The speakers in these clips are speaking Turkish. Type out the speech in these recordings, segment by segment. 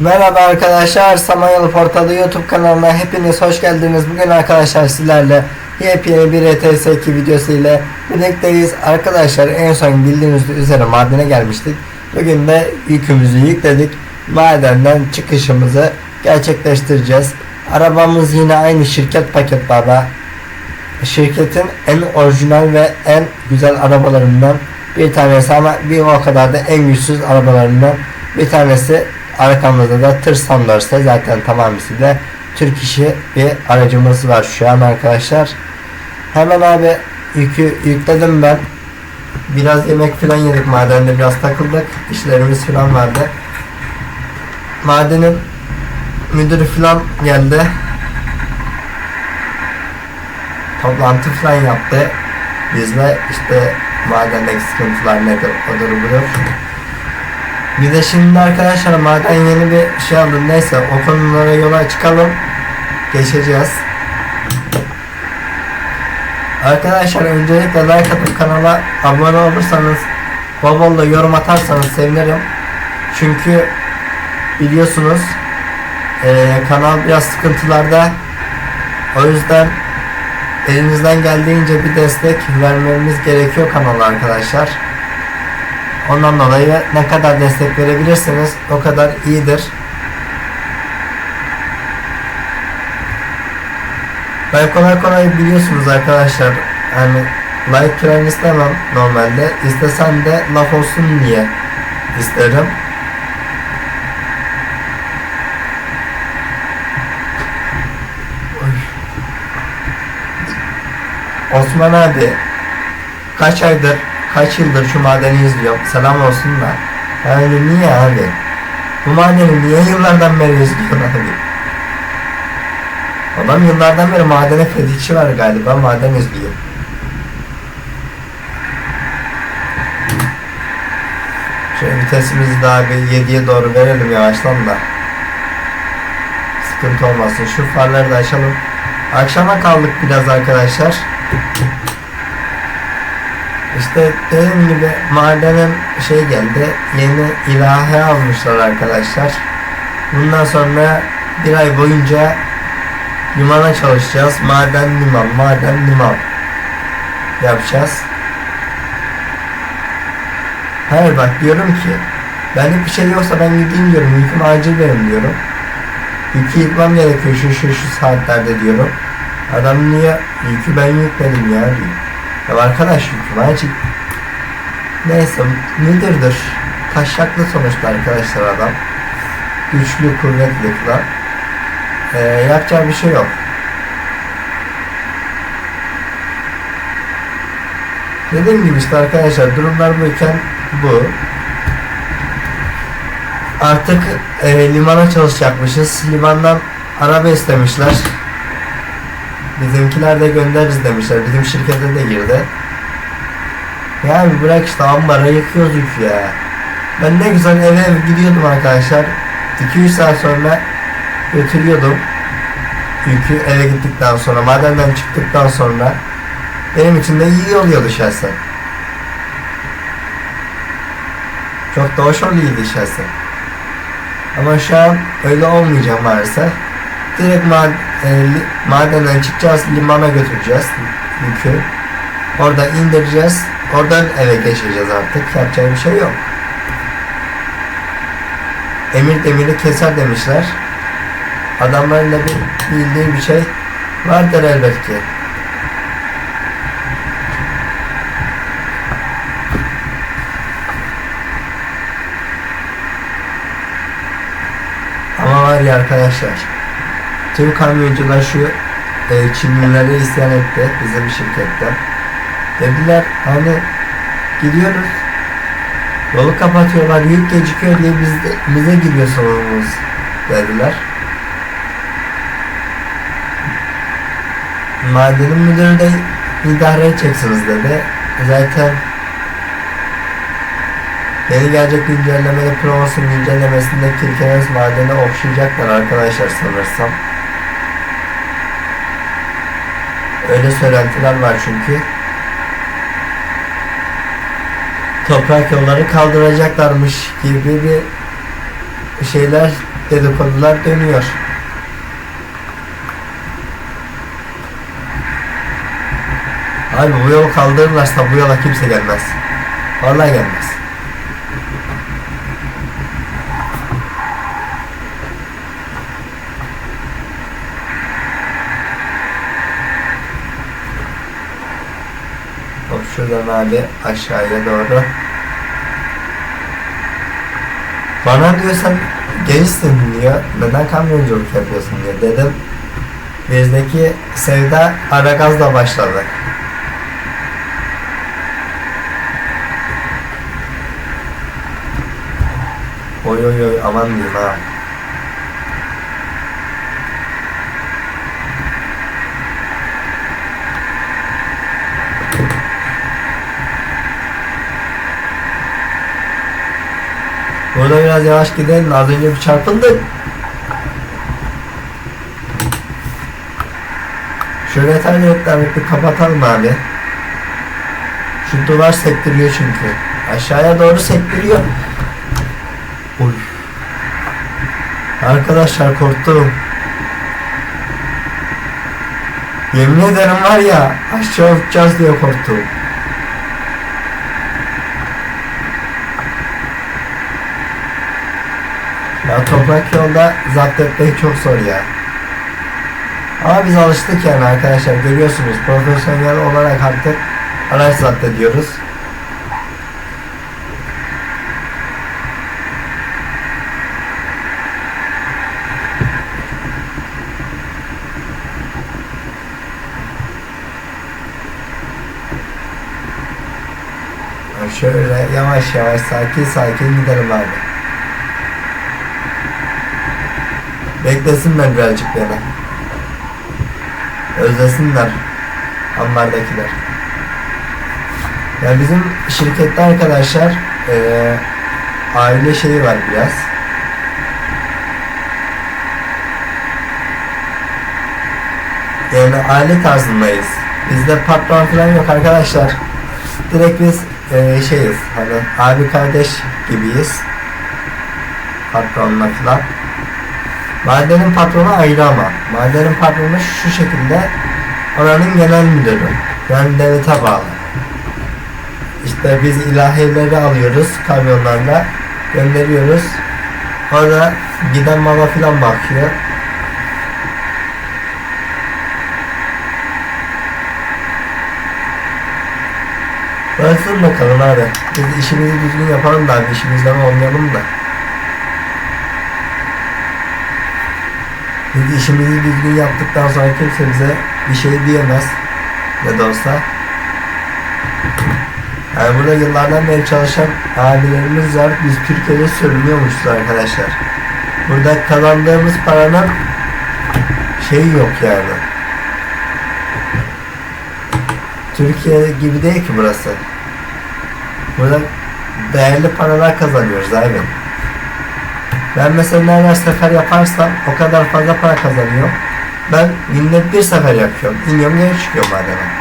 Merhaba arkadaşlar, Samanyolu Portalı YouTube kanalına hepiniz hoş geldiniz. Bugün arkadaşlar sizlerle yepyeni bir ETS2 videosu ile birlikteyiz. Arkadaşlar en son bildiğiniz üzere madene gelmiştik. Bugün de yükümüzü yükledik. Madenden çıkışımızı gerçekleştireceğiz. Arabamız yine aynı şirket paket baba. Şirketin en orijinal ve en güzel arabalarından bir tanesi ama bir o kadar da en güçsüz arabalarından bir tanesi arkamızda da tır Sandors'ta zaten tamamıyla Türk işi bir aracımız var şu an arkadaşlar. Hemen abi yükü yükledim ben. Biraz yemek falan yedik madende biraz takıldık. İşlerimiz falan vardı. Madenin müdürü falan geldi. Toplantı falan yaptı. Bizle işte madendeki sıkıntılar nedir odur budur. Bir de şimdi arkadaşlar maden yeni bir şey aldım. Neyse o konulara yola çıkalım. Geçeceğiz. Arkadaşlar öncelikle like atıp kanala abone olursanız bol bol da yorum atarsanız sevinirim. Çünkü biliyorsunuz eee, kanal biraz sıkıntılarda. O yüzden elinizden geldiğince bir destek vermemiz gerekiyor kanala arkadaşlar. Ondan dolayı ne kadar destek verebilirseniz o kadar iyidir. Ben kolay kolay biliyorsunuz arkadaşlar hani like falan istemem normalde. İstesem de laf olsun diye isterim. Osman abi kaç aydır kaç yıldır şu madeni izliyorum. Selam olsun da. Yani niye abi? Bu madeni niye yıllardan beri izliyorsun abi? Adam yıllardan beri madene fetişi var galiba maden izliyor. Şöyle vitesimizi daha bir 7'ye doğru verelim yavaştan da. Sıkıntı olmasın. Şu farları da açalım. Akşama kaldık biraz arkadaşlar işte dediğim gibi madenin şey geldi. Yeni ilahe almışlar arkadaşlar. Bundan sonra bir ay boyunca limana çalışacağız. Maden liman, maden liman yapacağız. Hayır bak diyorum ki benlik bir şey yoksa ben gideyim diyorum. Yüküm acil benim diyorum. Yükü yıkmam gerekiyor şu şu şu saatlerde diyorum. Adam niye yükü ben yükledim ya diyor. Ya arkadaş acil. Neyse müdürdür. Taşaklı sonuçta arkadaşlar adam. Güçlü, kuvvetli falan. Ee, yapacağı bir şey yok. Dediğim gibi işte arkadaşlar durumlar buyken bu. Artık e, limana çalışacakmışız. Limandan araba istemişler. Bizimkiler de göndeririz demişler. Bizim şirkete de girdi. Yani bırak işte ambara yıkıyoruz yükü ya. Ben ne güzel eve eve gidiyordum arkadaşlar. 2-3 saat sonra götürüyordum. Yükü eve gittikten sonra, madenden çıktıktan sonra benim için de iyi oluyordu şahsen. Çok da hoş oluyordu şahsen. Ama şu an öyle olmayacak maalesef. Direkt mad e, madenden çıkacağız, limana götüreceğiz yükü. Orada indireceğiz. Oradan eve geçeceğiz artık. Yapacak bir şey yok. Emir demiri keser demişler. Adamların da bir bildiği bir şey vardır elbet ki. Ama var ya arkadaşlar tüm kamyoncular şu e, Çinlilere isyan etti bizim şirketten. Dediler hani gidiyoruz yolu kapatıyorlar yük gecikiyor diye biz de, bize giriyor sorunumuz dediler. Madenin müdürü de idare edeceksiniz dedi. Zaten yeni gelecek güncellemede promosyon güncellemesinde Kirkenes madeni okşayacaklar arkadaşlar sanırsam. Öyle söylentiler var çünkü. toprak yolları kaldıracaklarmış gibi bir şeyler dedikodular dönüyor. Abi bu yolu kaldırırlarsa bu yola kimse gelmez. Vallahi gelmez. Abi aşağıya doğru. Bana diyor sen gençsin diyor. Neden kamyonculuk yapıyorsun diyor. Dedim bizdeki sevda ara gazla başladı. Oy oy oy aman diyeyim ha. Burada biraz yavaş gidelim. Az önce bir çarpıldık. Şöyle tercihler bir kapatalım abi. Şu duvar sektiriyor çünkü. Aşağıya doğru sektiriyor. Uy. Arkadaşlar korktum. Yemin ederim var ya aşağı uçacağız diye korktum. Ya toprak yolda zapt etmek çok zor ya. Ama biz alıştık yani arkadaşlar görüyorsunuz profesyonel olarak artık araç zapt ediyoruz. Şöyle yavaş yavaş sakin sakin gidelim abi. Beklesinler birazcık beni. Özlesinler. Ambardakiler. Ya bizim şirkette arkadaşlar eee, aile şeyi var biraz. Yani aile tarzındayız. Bizde patron falan yok arkadaşlar. Direkt biz eee, şeyiz. Hani abi kardeş gibiyiz. Patronla falan. Mahallenin patronu ayrı ama. Mahallenin patronu şu şekilde oranın genel müdürü. Yani devlete bağlı. İşte biz ilahileri alıyoruz kamyonlarla gönderiyoruz. Orada giden mala filan bakıyor. Bıraksın bakalım abi. Biz işimizi düzgün yapalım da abi işimizden olmayalım da. Biz işimizi düzgün yaptıktan sonra kimse bize bir şey diyemez. Ne de olsa. Yani burada yıllardan beri çalışan abilerimiz var. Biz Türkiye'de sürünüyormuşuz arkadaşlar. Burada kazandığımız paranın şeyi yok yani. Türkiye gibi değil ki burası. Burada değerli paralar kazanıyoruz abi. Ben mesela nereden sefer yaparsam o kadar fazla para kazanıyorum. Ben günde bir sefer yapıyorum. İniyorum geri çıkıyorum madene.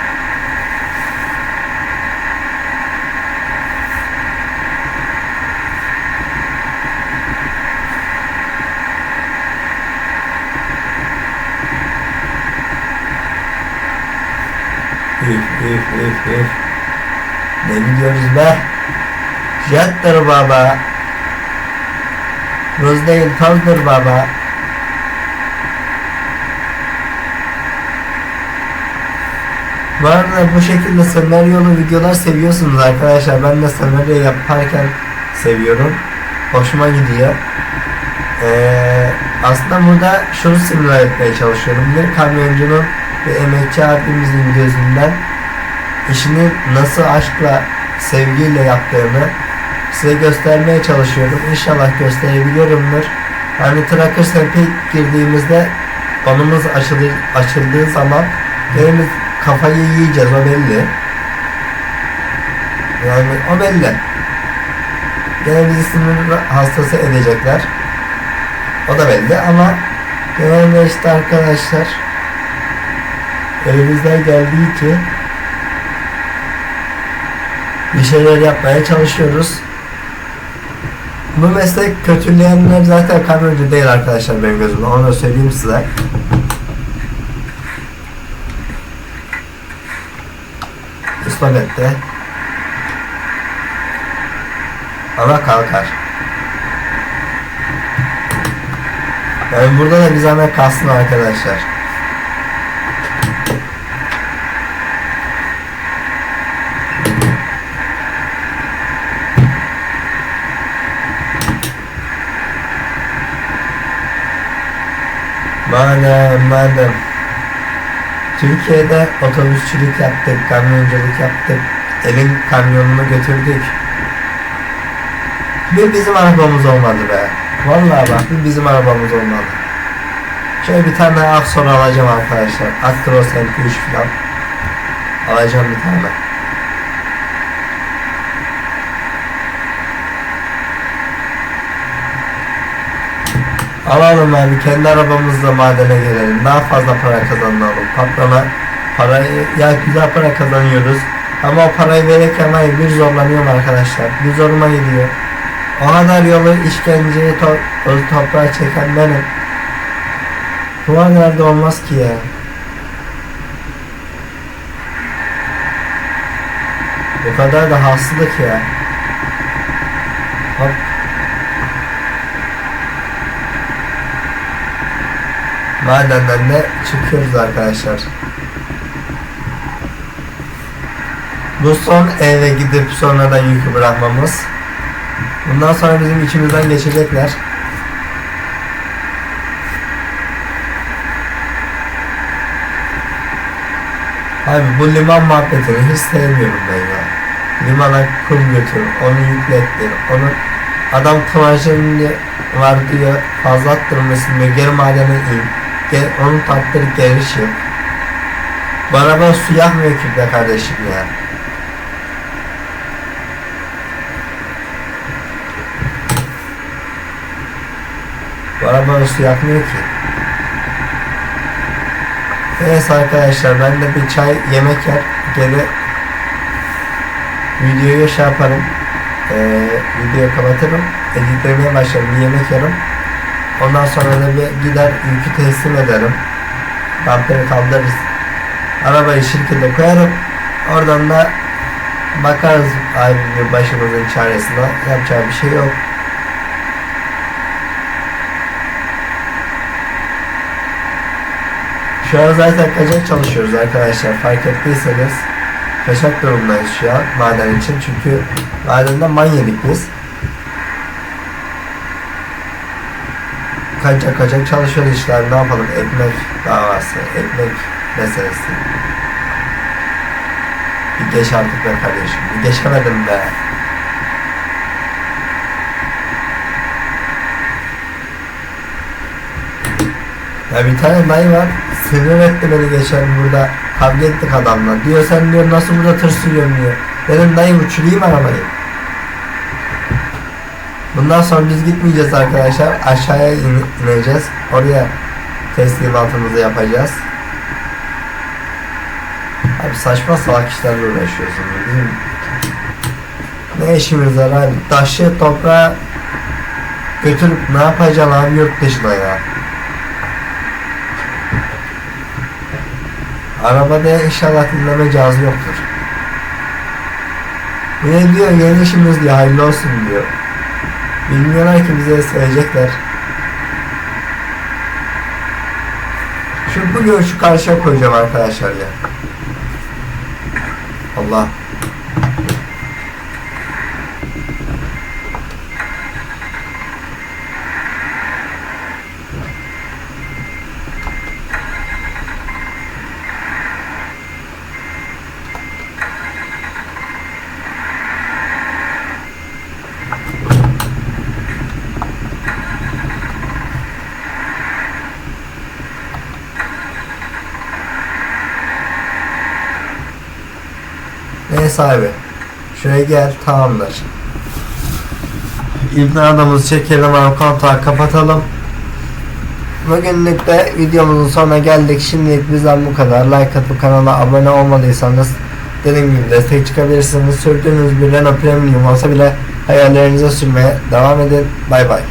Üf üf üf üf. Ne gidiyoruz be? Jettir baba. Ruz değil tozdur baba. Bu arada bu şekilde senaryolu videolar seviyorsunuz arkadaşlar. Ben de senaryo yaparken seviyorum. Hoşuma gidiyor. Ee, aslında burada şunu simüle etmeye çalışıyorum. Bir kamyoncunun ve emekçi abimizin gözünden işini nasıl aşkla, sevgiyle yaptığını size göstermeye çalışıyorum. İnşallah gösterebiliyorumdur. Hani Tracker Stamp'e girdiğimizde konumuz açılır, açıldığı zaman birimiz kafayı yiyeceğiz o belli. Yani o belli. Gene bizi hastası edecekler. O da belli ama genelde işte arkadaşlar elimizden geldiği için bir şeyler yapmaya çalışıyoruz. Bu meslek kötüleyenler zaten kamyoncu değil arkadaşlar benim gözümde. Onu da söyleyeyim size. Ispat etti. Ama kalkar. Yani burada da bir zahmet kalsın arkadaşlar. Madem madem Türkiye'de otobüsçülük yaptık, kamyonculuk yaptık, elin kamyonunu götürdük. Bir bizim arabamız olmadı be. Vallahi bak bir bizim arabamız olmadı. Şöyle bir tane Akson alacağım arkadaşlar. Actros MP3 falan. Alacağım bir tane. Alalım abi kendi arabamızla madene gelelim. Daha fazla para kazanalım. Patrona parayı ya güzel para kazanıyoruz. Ama o parayı verirken hayır bir zorlanıyorum arkadaşlar. Bir zoruma gidiyor. O kadar yolu işkenceyi to toz toprağa çeken benim. Bu kadar da olmaz ki ya. Bu kadar da haksızlık ya. Hop. Madenden de çıkıyoruz arkadaşlar. Bu son eve gidip sonradan yükü bırakmamız. Bundan sonra bizim içimizden geçecekler. Abi bu liman muhabbetini hiç sevmiyorum ben ya. Limana kum götür, onu yüklettir, onu adam tonajını var diyor, fazla attırmasın diyor, geri madene in. Gel, onu taktırıp geri çık. Bana ben su yakmıyor ki be kardeşim ya. Bana bana su yakmıyor ki. Neyse arkadaşlar ben de bir çay yemek yer geri videoyu şey yaparım ee, videoyu kapatırım editlemeye başlarım bir yemek yerim ondan sonra da bir gider yükü teslim ederim. Damperi kaldırırız. Arabayı şirkete koyarım. Oradan da bakarız bir başımızın çaresine. Yapacağı bir şey yok. Şu an zaten kaçak çalışıyoruz arkadaşlar fark ettiyseniz. Kaçak durumdayız şu an maden için. Çünkü madende man yedik biz kaçak kaçak çalışıyoruz işte ne yapalım? Ekmek davası ekmek meselesi. Bir geç artık be kardeşim bir geçemedim be. Ya bir tane dayı var sinir etti beni geçen burada kavga ettik adamla. Diyor sen diyor nasıl burada tır sürüyorsun diyor. Dedim dayı uçurayım arabayı bundan sonra biz gitmeyeceğiz arkadaşlar. Aşağıya in- ineceğiz. Oraya teslimatımızı yapacağız. Abi saçma salak işlerle uğraşıyorsun bizim ne işimiz var abi? Taşı toprağı götürüp ne yapacaksın abi yurt dışına ya? Arabada inşallah dinleme cihazı yoktur. Ne diyor? Yeni işimiz diyor hayırlı olsun diyor. Bilmiyorlar ki bize sevecekler. Şu bugün şu karşıya koyacağım arkadaşlar ya. Allah. Neyse abi. Şuraya gel tamamdır. İbn adamımızı çekelim abi kontağı kapatalım. Bugünlük de videomuzun sonuna geldik. Şimdilik bizden bu kadar. Like atıp kanala abone olmadıysanız dediğim gibi destek çıkabilirsiniz. Sürdüğünüz bir Renault Premium olsa bile Hayallerinize sürmeye devam edin. Bay bay.